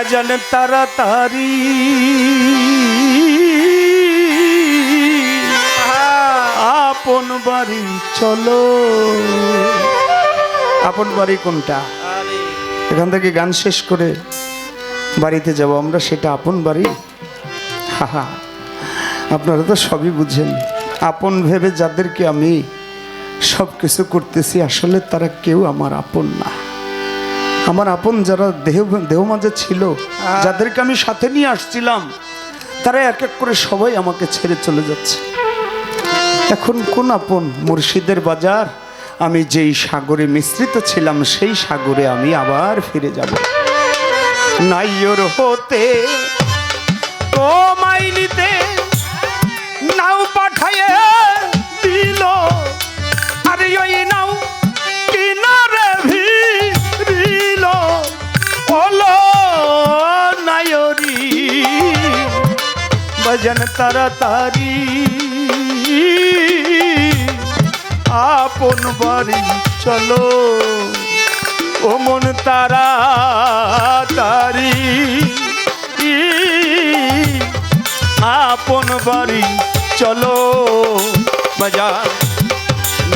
বাজান তাড়াতাড়ি আপন বাড়ি চলো আপন বাড়ি কোনটা এখান থেকে গান শেষ করে বাড়িতে যাব। আমরা সেটা আপন বাড়ি। হাহা আপনারা তো সবই বুঝেন। আপন ভেবে যাদেরকে আমি সব কিছু করতেছি, আসলে তারা কেউ আমার আপন না। আমার আপন যারা দেহ দেহ মাঝে ছিল যাদেরকে আমি সাথে নিয়ে আসছিলাম তারা এক এক করে সবাই আমাকে ছেড়ে চলে যাচ্ছে। এখন কোন আপন মুর্শিদের বাজার? আমি যেই সাগরে মিশ্রিত ছিলাম সেই সাগরে আমি আবার ফিরে যাব। নাইয়র হতে ও মাইনিতে নাও পাঠায়ে দিল। আরে ওই নাও ভজন তাড়াতাড়ি। আপন বাড়ি চলো। ও মন তারা তারি আপন বাড়ি চলো। বাজার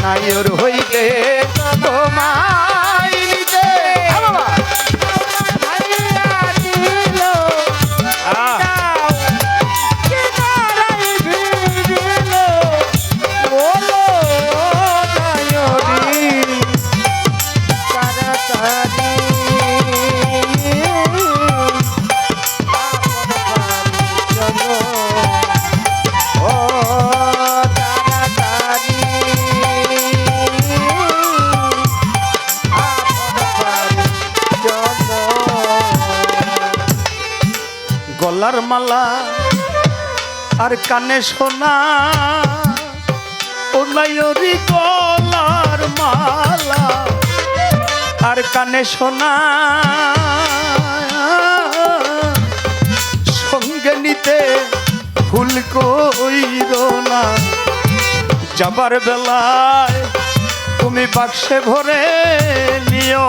নায়র হইলে তোমায় গলার মালা আর কানে সোনা। ও নাইরি গলার মালা আর কানে সোনা। সঙ্গে নিতে ভুল কইর না। যাবার বেলায় তুমি বাক্সে ভরে নিও।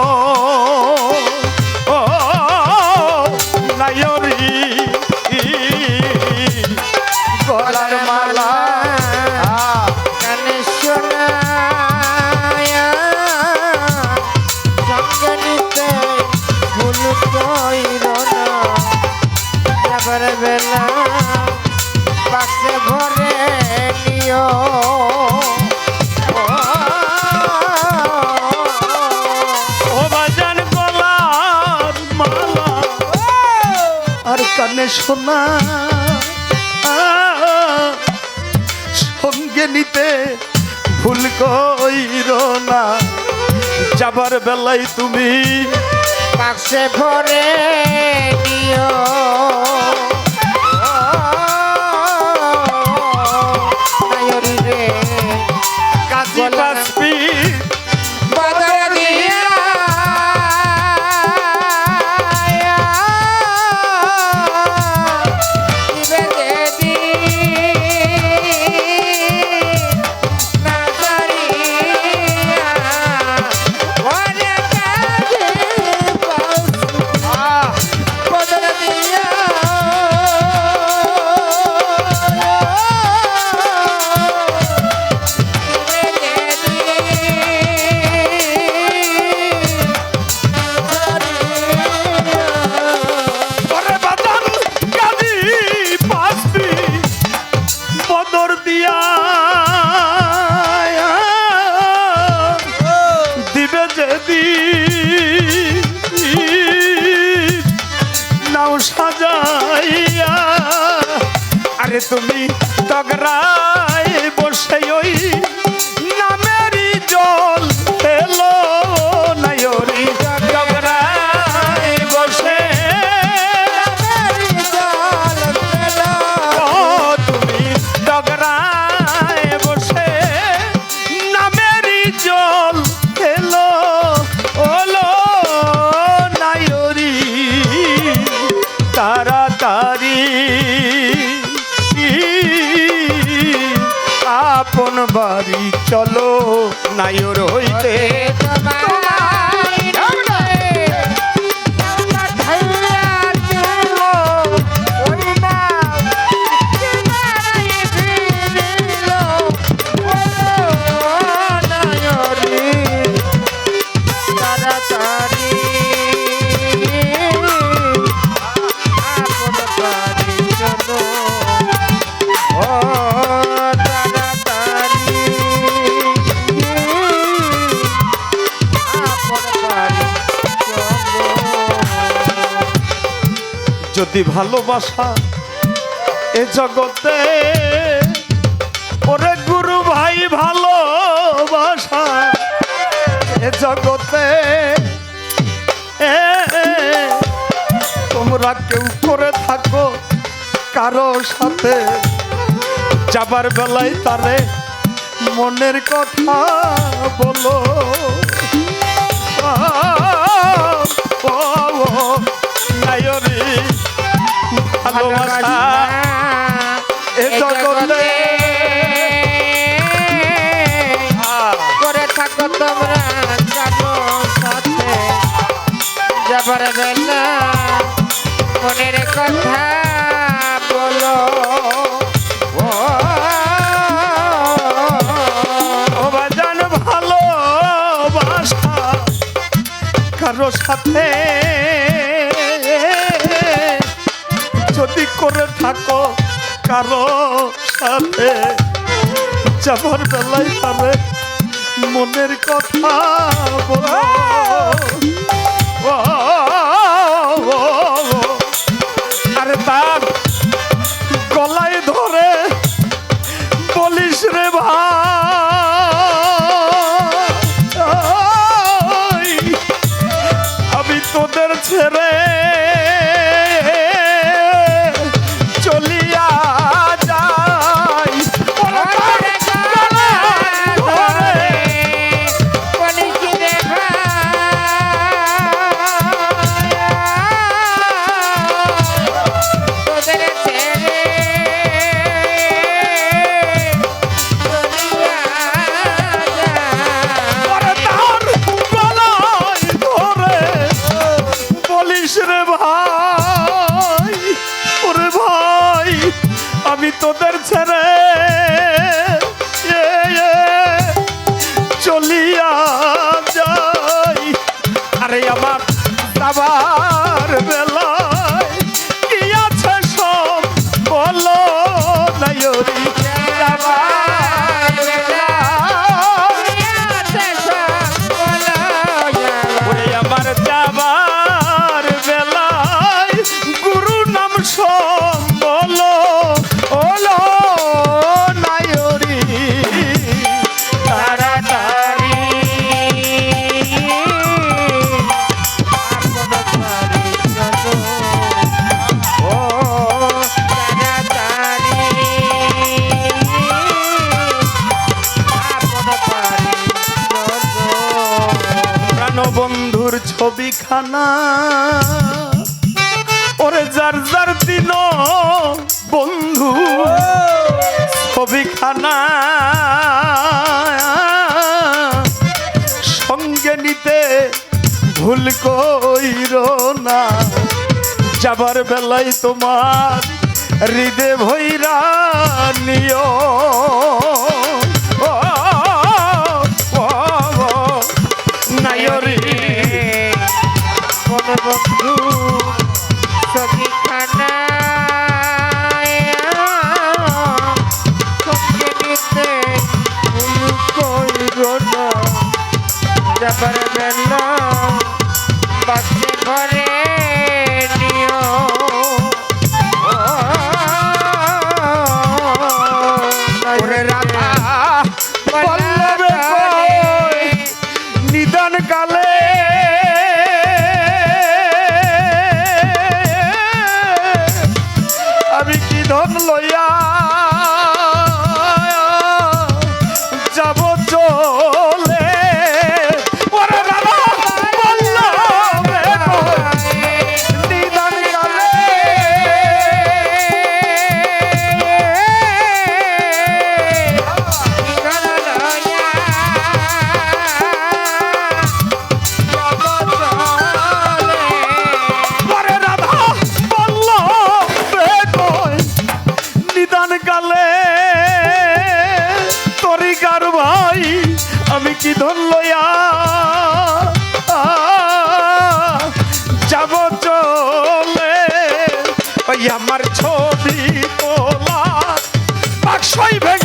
আর কানে সোনা। সঙ্গে নিতে ভুল কইর না। যাবার বেলায় তুমি বাক্সে ভরে নিও। তুমি তগরায় চলো নায়র হইতে যদি ভালোবাসা এ জগতে ওরে গুরু ভাই ভালোবাসা এ জগতে তোমরা কেউ করে থাকো কারও সাথে। যাবার বেলায় তারে মনের কথা বলো। ও, সাথে। যদি করে থাকো কারও সাথে যাবার বেলায় পারে মনের কথা বলো। তোদের ছেড়ে চলিয়া যাই। আরে আমার যাবার প্রাণবন্ধুর ছবিখানা ওরে যার যার ভুল কইর না। যাবার বেলায় তোমার হৃদে ভৈরা নিও। ও, কি ধন লয়া যাব চলে। ওই আমার ছবি তোলা বাক্সই ভেঙে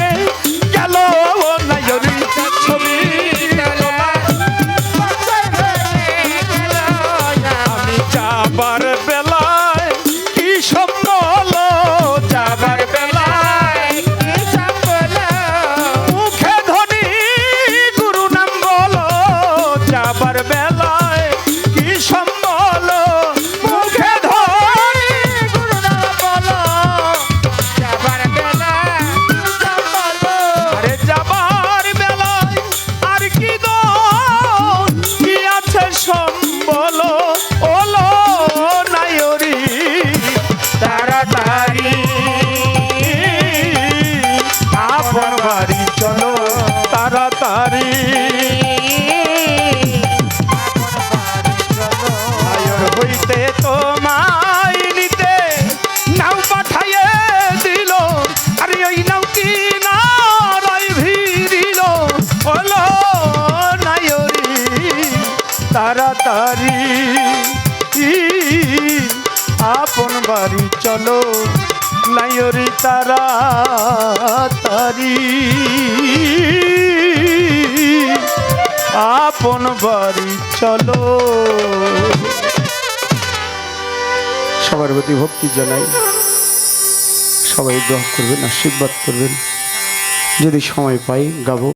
আয়র হইতে তোমায় নিতে নাও পাঠাইয়ে দিল। আরে ওই নাও কি না রাই ভিড়িল। হলো নায়রি তাড়াতাড়ি। আপন বাড়ি চলো নায়রি তাড়াতাড়ি। আপন বাড়ি, চলো। সবার প্রতি ভক্তি জানাই। সবাই দোয়া করবেন, আশীর্বাদ করবেন। যদি সময় পাই, গাবো।